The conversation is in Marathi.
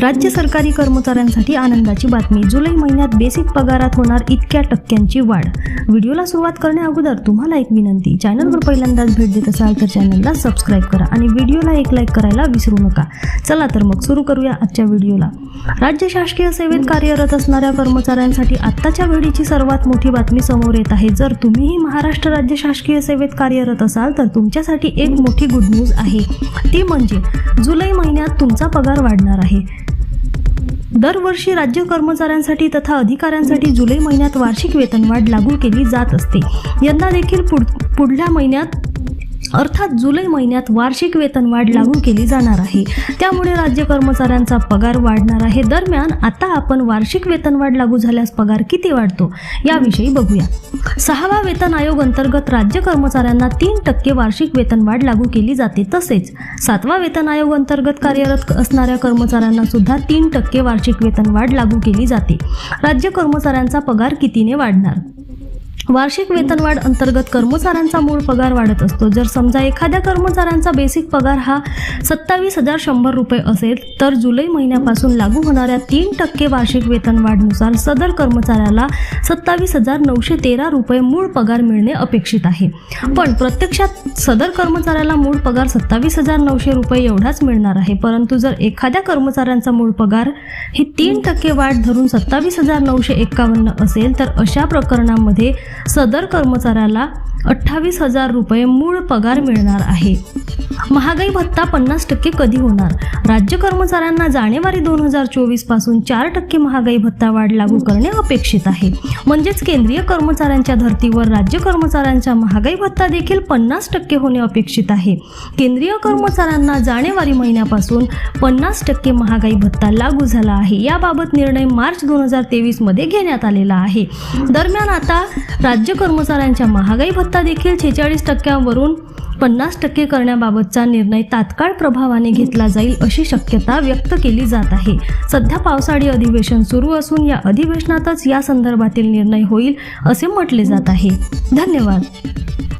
राज्य सरकारी कर्मचाऱ्यांसाठी आनंदाची बातमी. जुलै महिन्यात बेसिक पगारात होणार इतक्या टक्क्यांची वाढ. व्हिडिओला सुरुवात करण्या अगोदर तुम्हाला एक विनंती चॅनलवर पहिल्यांदाच भेट देत असाल तर चॅनलला सबस्क्राईब करा आणि व्हिडिओला एक लाईक करायला विसरू नका. चला तर मग सुरू करूया आजच्या व्हिडिओला. राज्य शासकीय सेवेत कार्यरत असणाऱ्या कर्मचाऱ्यांसाठी आत्ताच्या वेळीची सर्वात मोठी बातमी समोर येत आहे. जर तुम्हीही महाराष्ट्र राज्य शासकीय सेवेत कार्यरत असाल तर तुमच्यासाठी एक मोठी गुड न्यूज आहे. ती म्हणजे जुलै महिन्यात तुमचा पगार वाढणार आहे. दरवर्षी राज्य कर्मचाऱ्यांसाठी तथा अधिकाऱ्यांसाठी जुलै महिन्यात वार्षिक वेतनवाढ लागू केली जात असते. यंदा देखील पुढ पुढल्या महिन्यात अर्थात जुलै महिन्यात वार्षिक वेतनवाढ लागू केली जाणार आहे. त्यामुळे राज्य कर्मचाऱ्यांचा पगार वाढणार आहे. दरम्यान आता आपण वार्षिक वेतनवाढ लागू झाल्यास पगार किती वाढतो याविषयी बघूया. सहावा वेतन आयोग अंतर्गत राज्य कर्मचाऱ्यांना तीन टक्के वार्षिक वेतनवाढ लागू केली जाते तसेच सातवा वेतन आयोग अंतर्गत कार्यरत असणाऱ्या कर्मचाऱ्यांना सुद्धा तीन टक्के वार्षिक वेतनवाढ लागू केली जाते. राज्य कर्मचाऱ्यांचा पगार कितीने वाढणार? वार्षिक वेतनवाढ अंतर्गत कर्मचाऱ्यांचा मूळ पगार वाढत असतो. जर समजा एखाद्या कर्मचाऱ्यांचा बेसिक पगार हा सत्तावीस हजार शंभर रुपये असेल तर जुलै महिन्यापासून लागू होणाऱ्या तीन टक्के वार्षिक वेतनवाढनुसार सदर कर्मचाऱ्याला सत्तावीस हजार नऊशे तेरा रुपये मूळ पगार मिळणे अपेक्षित आहे. पण प्रत्यक्षात सदर कर्मचाऱ्याला मूळ पगार सत्तावीस हजार नऊशे रुपये एवढाच मिळणार आहे. परंतु जर एखाद्या कर्मचाऱ्यांचा मूळ पगार ही तीन टक्के वाढ धरून सत्तावीस हजार नऊशे एक्कावन्न असेल तर अशा प्रकरणामध्ये सदर कर्मचाऱ्याला अठ्ठावीस हजार रुपये मूळ पगार मिळणार आहे. महागाई भत्ता पन्नास टक्के कधी होणार? राज्य कर्मचाऱ्यांना जानेवारी दोन हजार चोवीसपासून चार टक्के महागाई भत्ता वाढ लागू करणे अपेक्षित आहे. म्हणजेच केंद्रीय कर्मचाऱ्यांच्या धर्तीवर राज्य कर्मचाऱ्यांचा महागाई भत्ता देखील पन्नास टक्के होणे अपेक्षित आहे. केंद्रीय कर्मचाऱ्यांना जानेवारी महिन्यापासून पन्नास टक्के महागाई भत्ता लागू झाला आहे. याबाबत निर्णय मार्च दोन हजार तेवीसमध्ये घेण्यात आलेला आहे. दरम्यान आता राज्य कर्मचाऱ्यांच्या महागाई भत्ता देखील छेचाळीस टक्क्यावरून पन्नास टक्के करण्याबाबतचा निर्णय तात्काळ प्रभावाने घेतला जाईल अशी शक्यता व्यक्त केली जात आहे. सध्या पावसाळी अधिवेशन सुरू असून या अधिवेशनातच या संदर्भातील निर्णय होईल असे म्हटले जात आहे. धन्यवाद.